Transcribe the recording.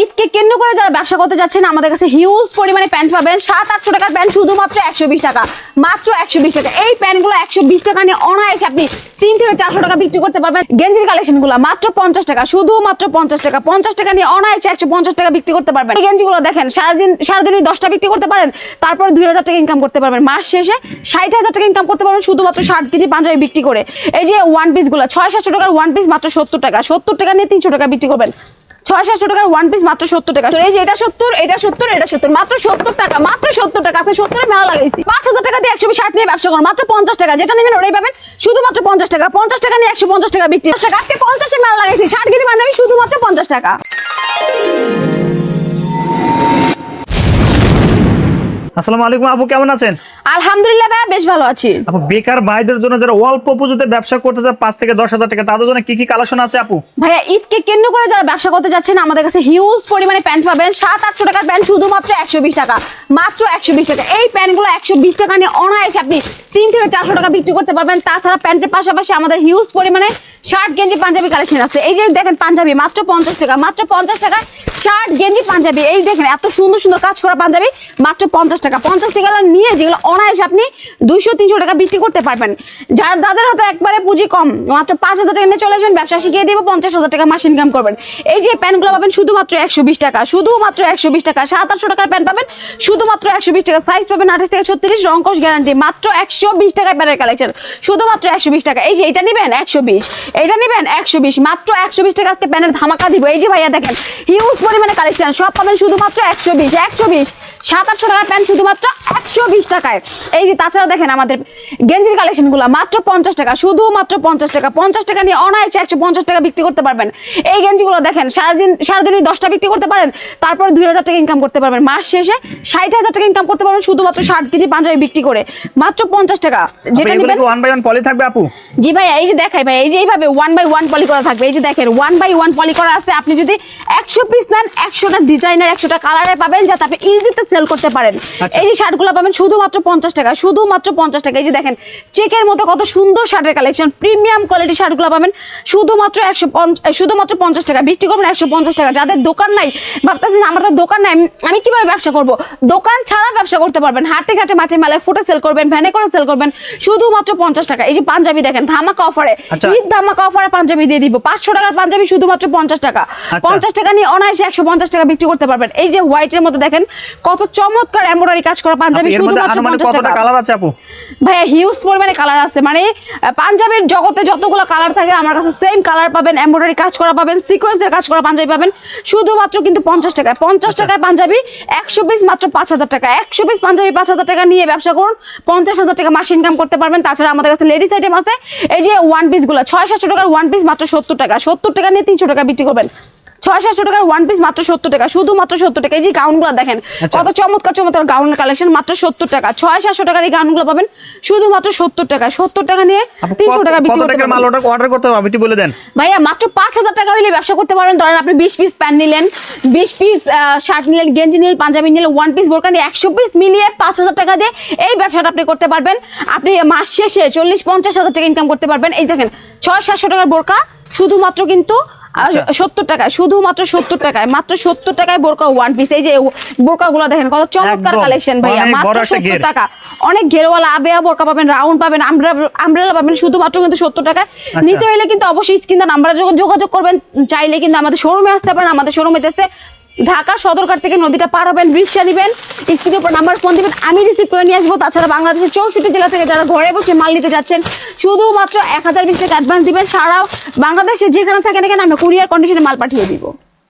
ঈদকে কেন্দ্র করে যারা ব্যবসা করতে যাচ্ছেন, আমাদের কাছে হিউজ পরিমাণে প্যান্ট পাবেন। সাত, আটশো টাকার প্যান্ট শুধুমাত্র একশো বিশ টাকা। মাত্র একশো বিশ টাকা। এই প্যান্টগুলো একশো বিশ টাকা নিয়ে অনায়াসে আপনি তিন থেকে চারশো টাকা বিক্রি করতে পারবেন। গেঞ্জির কালেকশনগুলো মাত্র পঞ্চাশ টাকা। শুধুমাত্র পঞ্চাশ টাকা। পঞ্চাশ টাকা নিয়ে অনায়াসে একশো পঞ্চাশ টাকা বিক্রি করতে পারবেন। এই গেঞ্জিগুলো দেখেন, সারাদিন সারাদিনই দশটা বিক্রি করতে পারেন, তারপর দুই হাজার টাকা ইনকাম করতে পারবেন। মাস শেষে ষাট হাজার টাকা ইনকাম করতে পারবেন, শুধুমাত্র ষাট কেজি পাঞ্জাবি বিক্রি করে। এই যে ওয়ান পিসগুলো, ছয়, সাতশো টাকার ওয়ান পিস মাত্র সত্তর টাকা। সত্তর টাকা নিয়ে তিনশো টাকা বিক্রি করবেন। ছয় সাতশো টাকার ওয়ান পিস মাত্র সত্তর টাকা। এই যে এটা সত্তর এটা সত্তর এটা সত্তর মাত্র সত্তর টাকা মাত্র সত্তর টাকা আপনি সত্তরে মেলা লাগাইছি। পাঁচ হাজার টাকা দিয়ে একশো ষাট নিয়ে ব্যবসা করুন মাত্র পঞ্চাশ টাকা যেটা নেবেন ওটাই পাবেন। শুধুমাত্র পঞ্চাশ টাকা পঞ্চাশ টাকা নিয়ে একশো পঞ্চাশ টাকা বিক্রি। টাকা আজকে পঞ্চাশে মেলা লাগাইছি ষাট কেজি শুধুমাত্র পঞ্চাশ টাকা। আসসালামু আলাইকুম আপু কেমন আছেন? আলহামদুলিল্লাহ ভাইয়া বেশ ভালো আছি। আপু বেকার ভাইদের জন্য যারা অল্প পুঁজিতে ব্যবসা করতে চায় পাঁচ থেকে দশ হাজার টাকা তাদের জন্য কি কি কালেকশন আছে আপু? ভাইয়া ঈদকে কেন্দ্র করে যারা ব্যবসা করতে যাচ্ছেন আমাদের কাছে হিউজ পরিমাণে প্যান্ট পাবেন। সাত আটশো টাকার প্যান্ট শুধুমাত্র একশো বিশ টাকা। মাত্র একশো বিশ টাকা। এই প্যান্টগুলো একশো বিশ টাকা নিয়ে অনায়াসে আপনি তিন থেকে চারশো টাকা বিক্রি করতে পারবেন। তাছাড়া প্যান্টের পাশাপাশি আমাদের হিউজ পরিমাণে শার্ট গেঞ্জি পাঞ্জাবি কালেকশন আছে। এই যে দেখেন পাঞ্জাবি মাত্র পঞ্চাশ টাকা মাত্র পঞ্চাশ টাকা শার্ট গেঞ্জি পাঞ্জাবি। এই দেখেন এত সুন্দর সুন্দর কাজ করা পাঞ্জাবি মাত্র পঞ্চাশ টাকা। পঞ্চাশ টাকা নিয়ে যেগুলো অনায়াসে আপনি দুইশো, তিনশো টাকা বিক্রি করতে পারবেন। যার যাদের হাতে একবারে পুঁজি কম, মাত্র পাঁচ হাজার টাকা নিয়ে চলে আসবেন, ব্যবসা শিখিয়ে দিব, পঞ্চাশ হাজার টাকা মাস ইনকাম করবেন। এই যে প্যান্টগুলো পাবেন শুধুমাত্র একশো বিশ টাকা, শুধুমাত্র একশো বিশ টাকা, সাত, আটশো টাকার প্যান্ট পাবেন, শুধুমাত্র একশো বিশ টাকা সাইজ পাবেন আঠাশ থেকে ছত্রিশ রঙ্কশ গ্যারান্টি মাত্র একশো বিশ টাকায় প্যান্টের কালেকশন শুধুমাত্র একশো বিশ টাকা। এই যে এটা নেবেন একশো বিশ, এটা নেবেন একশো বিশ, মাত্র একশো বিশ টাকা আজকে প্যান্টের ধামাকা দিব। এই যে ভাইয়া দেখেন হিউজ পরিমাণে কালেকশন সব পাবেন শুধুমাত্র একশো বিশ একশো বিশ, সাত, আটশো টাকার প্যান্ট শুধুমাত্র একশো বিশ টাকায়। এই যে তাছাড়া দেখেন আমাদের গেঞ্জির কালেকশনগুলো মাত্র পঞ্চাশ টাকা শুধুমাত্র পঞ্চাশ টাকা পঞ্চাশ টাকা নিয়ে অনায়াসে একশো পঞ্চাশ টাকা বিক্রি করতে পারবেন। এই গেঞ্জিগুলো দেখেন সারাদিন সারাদিনই দশটা বিক্রি করতে পারেন তারপর দুই হাজার টাকা ইনকাম করতে পারবেন। মাস শেষে ষাট হাজার টাকা ইনকাম করতে পারবেন শুধুমাত্র ষাট কেজি পাঞ্জাবি বিক্রি করে। মাত্র পঞ্চাশ টাকা। যেটা নেবেন ওয়ান বাই ওয়ান পলি থাকবে আপু? জি ভাই এই যে দেখাই ভাই এই যে এইভাবে ওয়ান বাই ওয়ান পলি করা থাকবে। এই যে দেখেন ওয়ান বাই ওয়ান পলি করা আছে। আপনি যদি একশো পিস নেন একশোটা ডিজাইনার একশোটা কালারে পাবেন যাতে আপনি ইজিতে সেল করতে পারেন। আচ্ছা। এই যে শার্টগুলো পাবেন শুধুমাত্র পঞ্চাশ টাকা শুধুমাত্র পঞ্চাশ টাকা। এই যে দেখেন চেকের মতো কত সুন্দর শার্টের কালেকশন প্রিমিয়াম কোয়ালিটি শার্টগুলো পাবেন। শুধুমাত্র একশো শুধুমাত্র পঞ্চাশ টাকা। বিক্রি করবেন একশো পঞ্চাশ টাকা। যাদের দোকান নাই ভাবতেছেন আমার তো দোকান নাই আমি- কীভাবে ব্যবসা করব? দোকান ছাড়া ব্যবসা করতে পারবেন। হাটে ঘাটে মাঠে মেলায় ফুটে সেল করবেন ভ্যানে করে সেল করবেন শুধুমাত্র পঞ্চাশ টাকা। এই যে পাঞ্জাবি দেখেন ধামাকা অফারে আচ্ছা। ঈদ ধামাকা অফারে পাঞ্জাবি দিয়ে দিব। পাঁচশো টাকার পাঞ্জাবি শুধুমাত্র পঞ্চাশ টাকা। আচ্ছা। পঞ্চাশ টাকা নিয়ে অনায়াসে একশো পঞ্চাশ টাকা বিক্রি করতে পারবেন। এই যে হোয়াইটের মধ্যে দেখেন কত চমৎকার এমব্রয়ডারি কাজ করা পাঞ্জাবি শুধুমাত্র কতটা কালার আছে আপু? ভাইয়া হিউজ পরিমাণে কালার আছে। মানে পাঞ্জাবের জগতে যতগুলো কালার থাকে আমার কাছে সেম কালার পাবেন এমব্রয়ডারি কাজ করা পাবেন সিকোয়েন্সের কাজ করা পাঞ্জাবি পাবেন। শুধুমাত্র কিন্তু পঞ্চাশ টাকায় পঞ্চাশ আচ্ছা। টাকায় পাঞ্জাবি একশো পিস মাত্র পাঁচ হাজার টাকা। একশো পিস পাঞ্জাবি পাঁচ হাজার টাকা নিয়ে ব্যবসা করুন পঞ্চাশ হাজার টাকা মাস ইনকাম করতে পারবেন। তাছাড়া আমাদের কাছে লেডিস আইটেম আছে। এই যে ওয়ান পিসগুলো ছয় সাতশো টাকার ওয়ান পিস মাত্র সত্তর টাকা। সত্তর টাকা নিয়ে তিনশো টাকা বিক্রি করবেন। ছয় সাতশো টাকার ওয়ান পিস মাত্র সত্তর টাকা। শুধুমাত্র সত্তর টাকা। এই যে গাউনগুলো দেখেন আচ্ছা। কত চমৎকার চমৎকার গাউনের কালেকশন মাত্র সত্তর টাকা। ছয় সাতশো টাকার এই গাউনগুলো পাবেন শুধুমাত্র সত্তর টাকা। সত্তর টাকা নিয়ে তিনশো টাকা বিক্রি করতে মাল। অর্ডার করতে হবে? আপনি বলে দেন। ভাইয়া মাত্র পাঁচ হাজার টাকা হলে ব্যবসা করতে পারেন। ধরেন আপনি বিশ পিস প্যান্ট নিলেন বিশ পিস শার্ট নিলেন গেঞ্জি নিলেন পাঞ্জাবি নিলেন ওয়ান পিস বোরকা নিয়ে একশো পিস মিলিয়ে পাঁচ হাজার টাকা দিয়ে এই ব্যবসাটা আপনি করতে পারবেন। আপনি মাস শেষে চল্লিশ পঞ্চাশ হাজার টাকা ইনকাম করতে পারবেন। এই দেখেন ছয় সাতশো টাকার বোরকা শুধুমাত্র কিন্তু। সত্তর টাকায় শুধুমাত্র সত্তর টাকায় মাত্র সত্তর টাকায় বোরকা ওয়ান পিস এই যে দেখেন কত চমৎকার কালেকশন ভাইয়া মাত্র সত্তর টাকা। অনেক ঘেরওয়ালা আবেয়া বোরকা পাবেন রাউন্ড পাবেন আমব্রেলা পাবেন শুধুমাত্র কিন্তু সত্তর টাকায়। আচ্ছা। নিতে হলে কিন্তু অবশ্যই স্ক্রিন নাম্বারে যখন যোগাযোগ করবেন চাইলে কিন্তু আমাদের শোরুমে আসতে পারেন আমাদের শোরুমে এসে ঢাকা সদরঘাট থেকে নদীটা পার হবেন, রিক্সা নেবেন, স্ক্রিনের উপর নাম্বার ফোন দেবেন, আমি রিসিভ করে নিয়ে আসব। তাছাড়া বাংলাদেশের চৌষট্টি জেলা থেকে যারা ঘরে বসে মাল নিতে যাচ্ছেন, শুধুমাত্র এক হাজার বিশ টাকা অ্যাডভান্স দিবেন। সারা বাংলাদেশে যেখানে থাকেন এখানে আমরা কুরিয়ার কন্ডিশনে মাল পাঠিয়ে দিব।